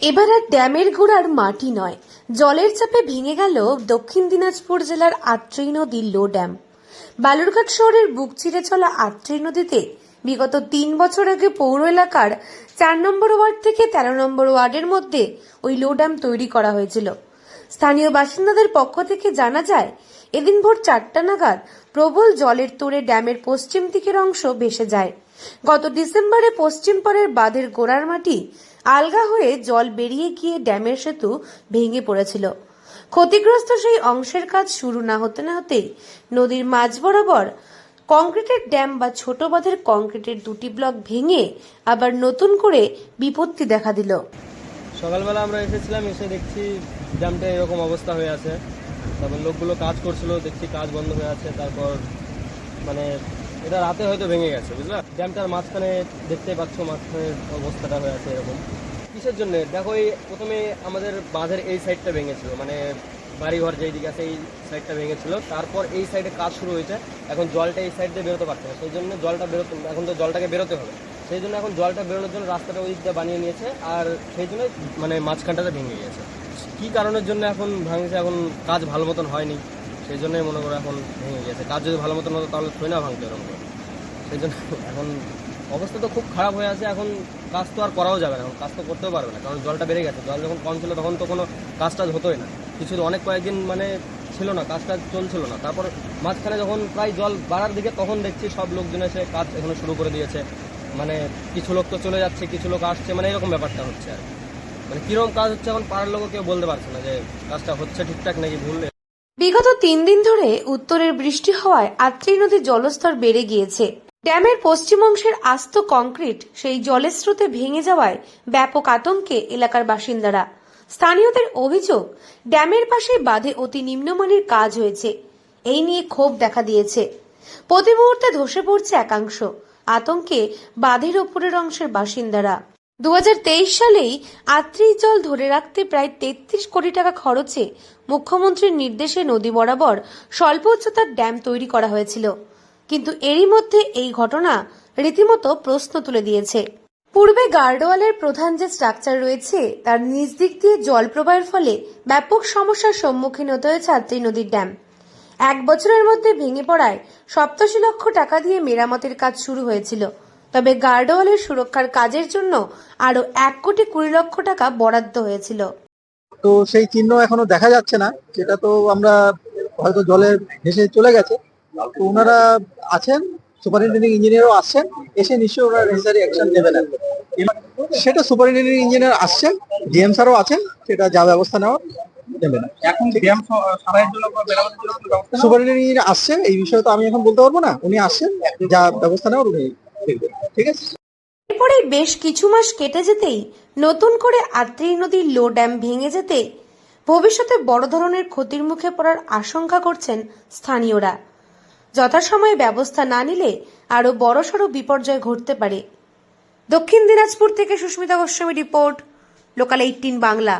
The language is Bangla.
এবার আর ড্যামের গোড়ার মাটি নয়। জলের চাপে ভেঙে গেল দক্ষিণ দিনাজপুর জেলার আত্রেই নদীর লো ড্যাম। বালুরঘাট শহরের বুক চিরে চলা আত্রেই নদীতে বিগত তিন বছর আগে পৌর এলাকার চার নম্বর ওয়ার্ড থেকে তেরো নম্বর ওয়ার্ডের মধ্যে ওই লো ড্যাম তৈরি করা হয়েছিল। স্থানীয় বাসিন্দাদের পক্ষ থেকে জানা যায়, এদিন ভোর চারটা নাগাদ প্রবল জলের তোড়ে ড্যামের পশ্চিম দিকের অংশ ভেসে যায়। গত ডিসেম্বরে পশ্চিম পাড়ের বাঁধের গোড়ার মাটি আলগা হয়ে জল বেরিয়ে গিয়ে ড্যামের সেতু ভেঙে পড়েছিল। ক্ষতিগ্রস্ত সেই অংশের কাজ শুরু না হতে না হতেই নদীর মাঝ বরাবর কংক্রিটের ড্যাম বা ছোট বাঁধের কংক্রিটের দুটি ব্লক ভেঙে আবার নতুন করে বিপত্তি দেখা দিল। সকালবেলা আমরা এসেছিলাম, এসে দেখছি ড্যামটা এরকম অবস্থা হয়ে আছে। তারপর লোকগুলো কাজ করছিল, দেখছি কাজ বন্ধ হয়ে আছে। তারপর মানে এটা রাতে হয়তো ভেঙে গেছে, বুঝলা? ড্যামটার মাঝখানে দেখতে পাচ্ছ, মাঝখানে অবস্থাটা হয়ে আছে এরকম। কিসের জন্য? দেখো, এই প্রথমে আমাদের বাঁধের এই সাইডটা ভেঙেছিল মানে বাড়িঘর যেই দিকে আছে, এই সাইডটা ভেঙেছিল। তারপর এই সাইডে কাজ শুরু হয়েছে। এখন জলটা এই সাইড দিয়ে বেরোতে পারছে না, সেই জন্য জলটা বেরোতে, এখন তো জলটাকে বেরোতে হবে। সেই জন্য এখন জলটা বেরোনোর জন্য রাস্তাটা ওই দিক দিয়ে বানিয়ে নিয়েছে, আর সেই জন্য মানে মাঝখানটাতে ভেঙে গিয়েছে। কী কারণের জন্য এখন ভাঙছে? এখন কাজ ভালো মতন হয়নি। সেই জন্যই মনে করো এখন ভেঙে গেছে। কাজ যদি ভালো মতন হতো তাহলে থই না ভাঙতো এরকম করে। সেই জন্য এখন অবস্থা তো খুব খারাপ হয়ে আছে। এখন কাজ তো আর করাও যাবে না। এখন কাজ তো করতেও পারবে না। কারণ জলটা বেড়ে গেছে। জল যখন কম ছিল তখন তো কোনো কাজ টাজ হতোই না। কিছু অনেক কয়েকদিন মানে ছিল না কাজ টাজ চলছিল না। তারপর মাঝখানে যখন প্রায় জল বাড়ার দিকে তখন দেখছি সব লোকজন এসে কাজ এখানে শুরু করে দিয়েছে। মানে কিছু লোক তো চলে যাচ্ছে, কিছু লোক আসছে। মানে এরকম ব্যাপারটা হচ্ছে আর। মানে কীরকম কাজ হচ্ছে এখন পাড়ার লোকও কেউ বলতে পারছে না যে কাজটা হচ্ছে ঠিকঠাক নাকি ভুল। বিগত তিন দিন ধরে উত্তরের বৃষ্টি হওয়ায় আত্রেই নদীর জলস্তর বেড়ে গিয়েছে। ড্যামের পশ্চিম অংশের আস্ত কংক্রিট সেই জলের স্রোতে ভেঙে যাওয়ায় ব্যাপক আতঙ্কে এলাকার বাসিন্দারা। স্থানীয়দের অভিযোগ, ড্যামের পাশে বাঁধে অতি নিম্নমানের কাজ হয়েছে। এই নিয়ে ক্ষোভ দেখা দিয়েছে। প্রতি মুহূর্তে ধসে পড়ছে একাংশ। আতঙ্কে বাঁধের ওপরের অংশের বাসিন্দারা। দু হাজার তেইশ সালেই আত্রিই জল ধরে রাখতে প্রায় তেত্রিশ কোটি টাকা খরচে মুখ্যমন্ত্রীর নির্দেশে নদী বরাবর স্বল্প উচ্চতার ড্যাম তৈরি করা হয়েছিল। কিন্তু এরই মধ্যে এই ঘটনা রীতিমতো প্রশ্ন তুলে দিয়েছে। পূর্বে গার্ডওয়ালের প্রধান যে স্ট্রাকচার রয়েছে, তার নিচ দিক দিয়ে জল প্রবাহের ফলে ব্যাপক সমস্যার সম্মুখীন হতে হয়েছে আত্রি নদীর ড্যাম। এক বছরের মধ্যে ভেঙে পড়ায় সপ্তাশি লক্ষ টাকা দিয়ে মেরামতের কাজ শুরু হয়েছিল। তবে গার্ডওয়ালের সুরক্ষার কাজের জন্য আরও এক কোটি কুড়ি লক্ষ টাকা বরাদ্দ হয়েছিল। তো সেই চিহ্ন এখনও দেখা যাচ্ছে না। সেটা তো আমরা হয়তো জলে ভেসে চলে গেছে। তো ওনারা আছেন সুপারিনটেন্ডিং ইঞ্জিনিয়ারও আসছেন এসে নিশ্চয়ই ওনারা নেসেসারি অ্যাকশন নেবেন এবার সেটা সুপারিনটেন্ডিং ইঞ্জিনিয়ার আসছেন ডিএম স্যারও আছেন সেটা যা ব্যবস্থা নেওয়ার নেবেন। এখন ব্যায়াম সারাইয়ের জন্য বা মেরামতের জন্য কোনো ব্যবস্থা সুপারিনটেন্ডিং ইঞ্জিনিয়ার আসছে এই বিষয়ে তো আমি এখন বলতে পারব না। উনি আসছেন যা ব্যবস্থা নেওয়ার উনি ঠিক আছে? এরপরে বেশ কিছু মাস কেটে যেতেই নতুন করে আত্রি নদীর লো ড্যাম ভেঙে যেতে ভবিষ্যতে বড় ধরনের ক্ষতির মুখে পড়ার আশঙ্কা করছেন স্থানীয়রা। যথাসময়ে ব্যবস্থা না নিলে আরও বড়সড় বিপর্যয় ঘটতে পারে। দক্ষিণ দিনাজপুর থেকে Susmita Goswami report, local eighteen Bangla.